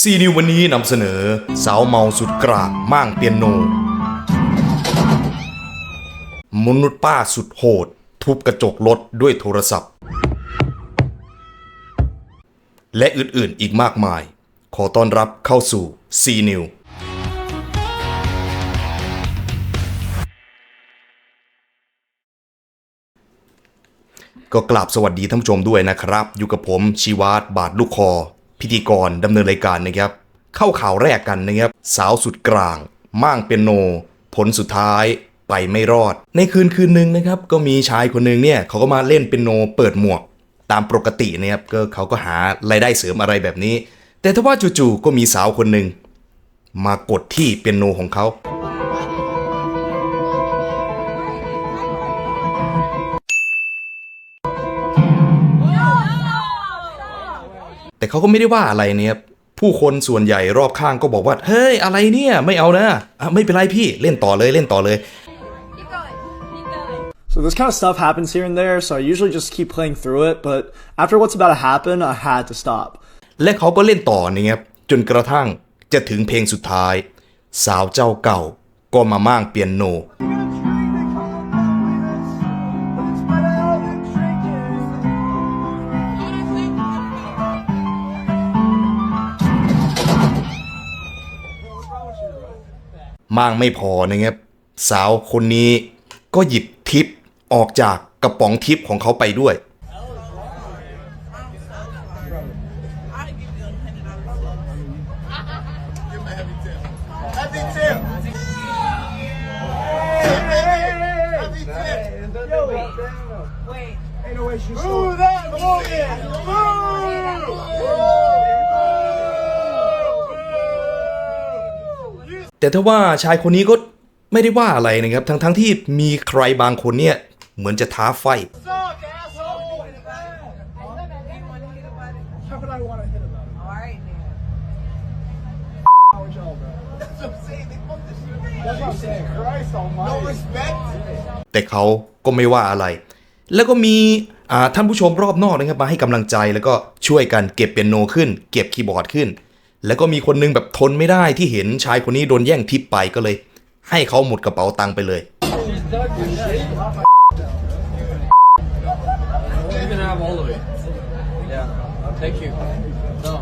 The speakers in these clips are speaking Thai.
ซีนิววันนี้นำเสนอ สาวเมาสุดกลางม่างเปียโน มนุษย์ป้าสุดโหด ทุบกระจกรถด้วยโทรศัพท์ และอื่นๆอีกมากมาย ขอต้อนรับเข้าสู่ซีนิวก็กราบสวัสดีท่านผู้ชมด้วยนะครับ อยู่กับผมชีวาตบาทลูกคอ พิธีกรดำเนินรายการนะครับ เข้าข่าวแรกกันนะครับ สาวสุดกลางม่างเปียโน ผลสุดท้ายไปไม่รอด ในคืนคืนหนึ่งนะครับ ก็มีชายคนหนึ่งเนี่ยเขาก็มาเล่นเปียโนเปิดหมวก ตามปกตินะครับก็เขาก็หารายได้เสริมอะไรแบบนี้ แต่ถ้าว่าจู่ๆก็มีสาวคนหนึ่งมากดที่เปียโนของเขา แต่เขาก็ไม่ได้ว่าอะไรเนี่ยผู้คนส่วนใหญ่รอบข้างก็บอกว่า เฮ้ย อะไรเนี่ย ไม่เอานะอะไม่เป็นไรพี่เล่นต่อเลยเล่นต่อเลย Keep going. Keep going. So this kind of stuff happens here and there, so I usually just keep playing through it, but after what's about to happen, I had to stop. และเขาก็เล่นต่อนะครับจนกระทั่งจะถึงเพลงสุดท้าย สาวเจ้าเก่าก็มาม่างเปียโน มางไม่พอนะครับ สาวคนนี้ก็หยิบทิปออกจากกระป๋องทิปของเขาไปด้วย แต่ถ้าว่าชายคนนี้ก็ไม่ได้ว่าอะไรนะครับ ทั้งทั้งๆที่มีใครบางคนเนี่ยเหมือนจะท้าไฟ แต่เขาก็ไม่ว่าอะไร แล้วก็มีท่านผู้ชมรอบนอกนะครับมาให้กำลังใจแล้วก็ช่วยกันเก็บเปียโนขึ้น เก็บคีย์บอร์ดขึ้น แล้วก็มีคนนึงแบบทนไม่ได้ที่เห็นชายคนนี้โดนแย่งทิปไปก็เลย ให้เขาหมดกระเป๋าตังค์ไปเลย You can have all of it. Yeah. Thank you. No.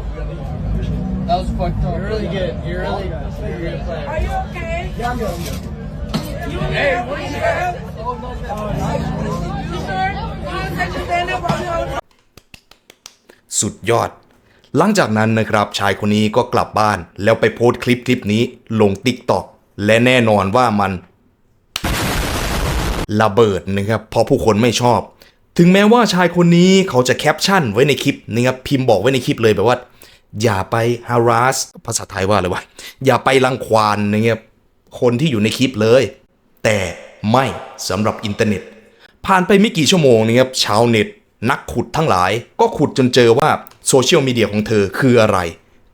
That was fucked up. You're really good. You're really you're a good player. Are you okay? Yeah, I'm good. Hey, what do you have? You sure? You want to stand up while you สุดยอด หลังจากนั้นนะครับชายคนนี้ก็กลับบ้าน แล้วไปโพสต์คลิปคลิปนี้ลง t ิ k t o k และแน่นอนว่ามัน ระเบิดนะครับเพราะผู้คนไม่ชอบ ถึงแม้ว่าชายคนนี้เขาจะแคปชั่นไว้ในคลิปนะครับพิมพ์บอกไว้ในคลิปเลยแบบว่า อย่าไป harass ภาษาไทยว่าอะไรวะอย่าไปรังควานนะครับคนที่อยู่ในคลิปเลย แต่ไม่สำหรับอินเทอร์เน็ต ผ่านไปไม่กี่ชั่วโมงนะครับชาวเน็ต นักขุดทั้งหลายก็ขุดจนเจอว่าโซเชียลมีเดียของเธอคืออะไร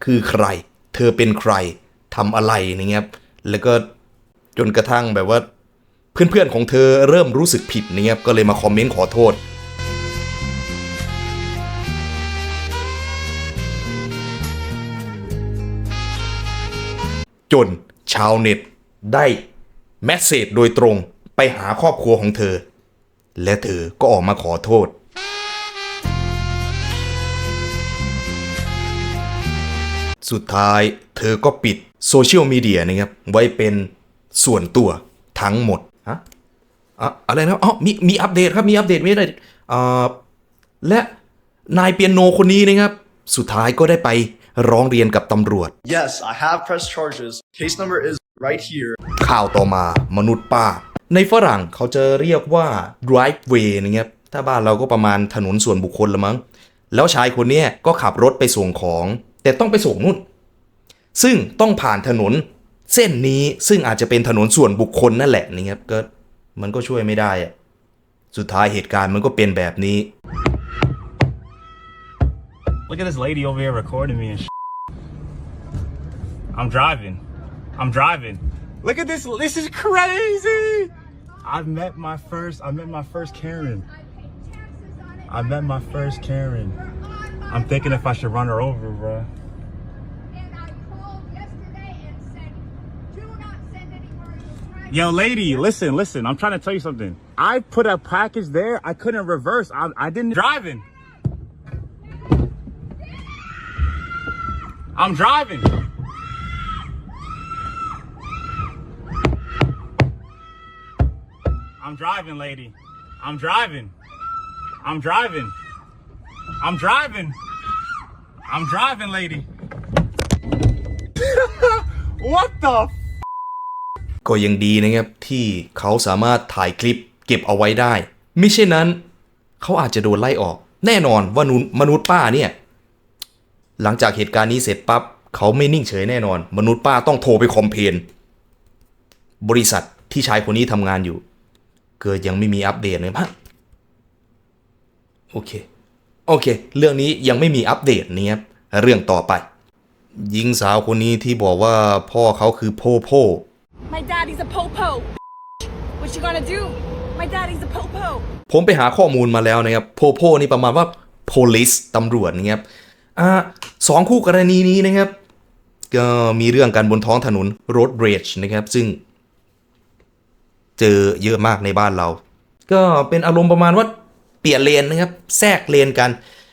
คือใคร เธอเป็นใครทำอะไรนะครับแล้วก็จนกระทั่งแบบว่า เพื่อนๆของเธอเริ่มรู้สึกผิดนะครับก็เลยมาคอมเมนต์ขอโทษจนชาวเน็ตได้แมสเซจโดยตรงไปหาครอบครัวของเธอ และเธอก็ออกมาขอโทษ สุดท้ายเธอก็ปิดโซเชียลมีเดียนะครับ ไว้เป็นส่วนตัวทั้งหมดฮะอะอะไรนะอ๋อมีมีอัปเดตครับ มีอัปเดตไม่ได้อ่าและนายเปียโนคนนี้นะครับ สุดท้ายก็ได้ไปร้องเรียนกับตำรวจ Yes, I have pressed charges. Case number is right here. ข่าวต่อมามนุษย์ป้า ในฝรั่งเขาจะเรียกว่า driveway นะครับ ถ้าบ้านเราก็ประมาณถนนส่วนบุคคลละมั้ง แล้วชายคนเนี้ยก็ขับรถไปส่งของ แต่ต้องไปส่งนู่น ซึ่งต้องผ่านถนนเส้นนี้ซึ่งอาจจะเป็นถนนส่วนบุคคลนั่นแหละนะครับก็มันก็ช่วยไม่ได้อะสุดท้ายเหตุการณ์มันก็เป็นแบบนี้ Look at this lady over here recording me and sh- I'm driving. I'm driving. Look at this. This is crazy. I've met my first. I met my first Karen. I met my first Karen. I'm thinking if I should run her over, bro. Yo, lady, listen, listen. I'm trying to tell you something. I put a package there. I couldn't reverse. I, I didn't driving. I'm driving. I'm driving, lady. I'm driving. I'm driving. I'm driving. I'm driving, lady. what the ก็ยังดีนะครับที่เขาสามารถถ่ายคลิปเก็บเอาไว้ได้มิเช่นนั้น เขาอาจจะโดนไล่ออก แน่นอนว่านุมนุษย์ป้าเนี่ย หลังจากเหตุการณ์นี้เสร็จปั๊บเขาไม่นิ่งเฉยแน่นอน มนุษย์ป้าต้องโทรไปคอมเพนบริษัทที่ชายคนนี้ทำงานอยู่ เกิดยังไม่มีอัปเดตเลยมั้งโอเค โอเค เรื่องนี้ยังไม่มีอัปเดตนี้ครับเรื่องต่อไป หญิงสาวคนนี้ที่บอกว่าพ่อเขาคือโพโพ My daddy's a popo. What you gonna do? My daddy's a popo. ผมไปหาข้อมูลมาแล้วนะครับโพโพนี่ประมาณว่า police ตำรวจนะครับอ่าสองคู่กรณีนี้นะครับ ก็มีเรื่องกันบนท้องถนน road rage นะครับ ซึ่ง เจอเยอะมากในบ้านเรา ก็เป็นอารมณ์ประมาณว่าเปลี่ยนเลนนะครับ แทรกเลนกัน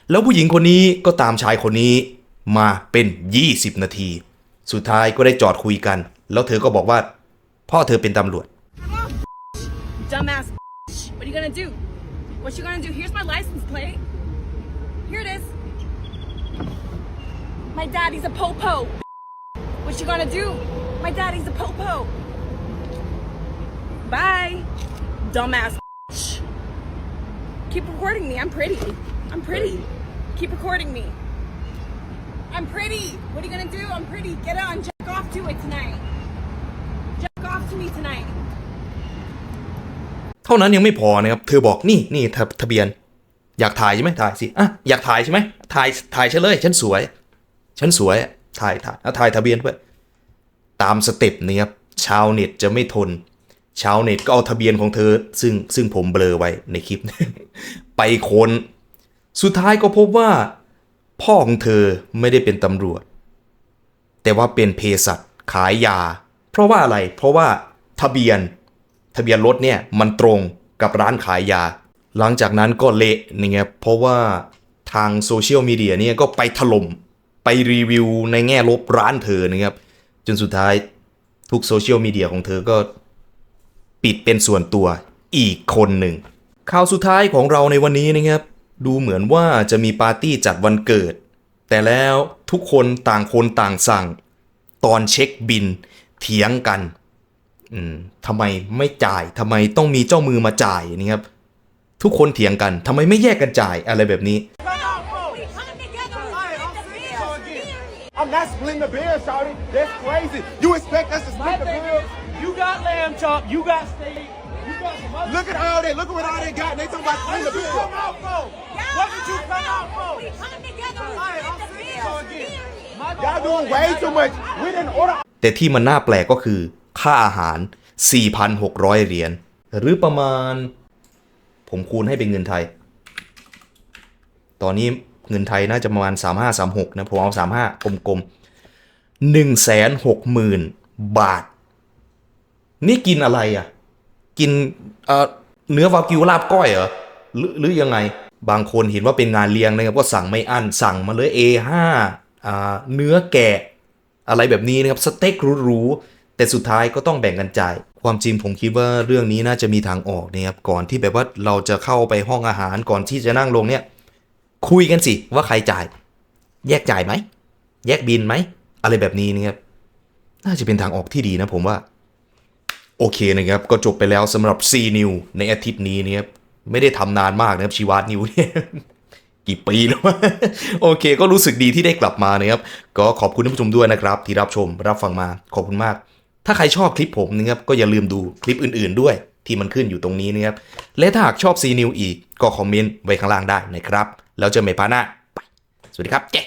แล้วผู้หญิงคนนี้ก็ตามชายคนนี้มาเป็น 20 นาที สุดท้ายก็ได้จอดคุยกัน แล้วเธอก็บอกว่า พ่อเธอเป็นตำรวจ Dumbass. What are you gonna do? What you gonna do? Here's my license plate. Here it is. My daddy's a popo. What you gonna do? My daddy's a popo. Bye. Dumbass. Keep recording me. I'm pretty. I'm pretty. Keep recording me. I'm pretty. What are you gonna do? I'm pretty. Get on. Jack off to it tonight. Jack off to me tonight. เท่านั้นยังไม่พอนะครับ เธอบอกนี่นี่ทะทะเบียน อยากถ่ายใช่ไหมถ่ายสิอะอยากถ่ายใช่ไหมถ่ายถ่ายฉันเลย ฉันสวย ฉันสวยถ่ายถ่ายเอาถ่ายทะเบียนด้วยตามสเต็ปนี้ครับชาวเน็ตจะไม่ทน ชาวเน็ตก็เอาทะเบียนของเธอ ซึ่งซึ่งผมเบลอไว้ในคลิป ไปค้น สุดท้ายก็พบว่า พ่อของเธอไม่ได้เป็นตำรวจ แต่ว่าเป็นเภสัชขายยา เพราะว่าอะไร เพราะว่าทะเบียน ทะเบียนรถเนี่ยมันตรงกับร้านขายยา หลังจากนั้นก็เละนะครับเพราะว่าทางโซเชียลมีเดียเนี่ยก็ไปถล่มไปรีวิวในแง่ลบร้านเธอนะครับ จนสุดท้ายทุกโซเชียลมีเดียของเธอก็ ปิดเป็นส่วนตัวอีกคนหนึ่งข่าวสุดท้ายของเราในวันนี้นะครับ ดูเหมือนว่าจะมีปาร์ตี้จัดวันเกิด แต่แล้วทุกคนต่างคนต่างสั่ง ตอนเช็คบิน เถียงกัน อืมทำไมไม่จ่ายทำไมต้องมีเจ้ามือมาจ่ายนี่ครับ ทุกคนเถียงกันทำไมไม่แยกกันจ่ายอะไรแบบนี้ I'm not splitting the bill, Shawty. That's crazy. You expect us to split the bill? You got lamb chop. You got steak. You got some other. Look at all that. Look at what all they got. They talking about splitting the bill. out for? What did you come out for? We come together and Alright, split I'm the saying bills. so again. My Y'all doing way too much. We didn't order แต่ที่มันน่าแปลกก็คือ ค่าอาหาร 4,600 เหรียญหรือประมาณ ผมคูณให้เป็นเงินไทย ตอนนี้ เงินไทยน่าจะประมาณ 3536 นะ ผมเอา 35 กลมๆ160,000 บาท นี่กินอะไรอะ กินเเนื้อวากิวลาบก้อยเหรอหรือหรือยังไง บางคนเห็นว่าเป็นงานเลี้ยงนะครับ ก็สั่งไม่อั้น สั่งมาเลย A5 อ่าเนื้อแกะ อะไรแบบนี้นะครับ สเต็กหรูๆ แต่สุดท้ายก็ต้องแบ่งกันจ่ายความจริงผมคิดว่าเรื่องนี้น่าจะมีทางออกนะครับก่อนที่แบบว่าเราจะเข้าไปห้องอาหารก่อนที่จะนั่งลงเนี่ย คุยกันสิว่าใครจ่าย แยกจ่ายไหม แยกบินไหม อะไรแบบนี้นะครับ น่าจะเป็นทางออกที่ดีนะผมว่า โอเคนะครับ ก็จบไปแล้วสำหรับ C New ในอาทิตย์นี้นะครับ ไม่ได้ทำนานมากนะครับชีวานิวเนี่ยกี่ปีแล้วโอเค ก็รู้สึกดีที่ได้กลับมานะครับ ก็ขอบคุณท่านผู้ชมด้วยนะครับ ที่รับชมรับฟังมาขอบคุณมาก ถ้าใครชอบคลิปผมนะครับก็อย่าลืมดูคลิปอื่น ๆ ด้วยที่มันขึ้นอยู่ตรงนี้นะครับและถ้าหากชอบ C New อีกก็คอมเมนต์ไว้ข้างล่างได้นะครับ แล้วเจอกันใหม่พาร์ทหน้าสวัสดีครับเจ๊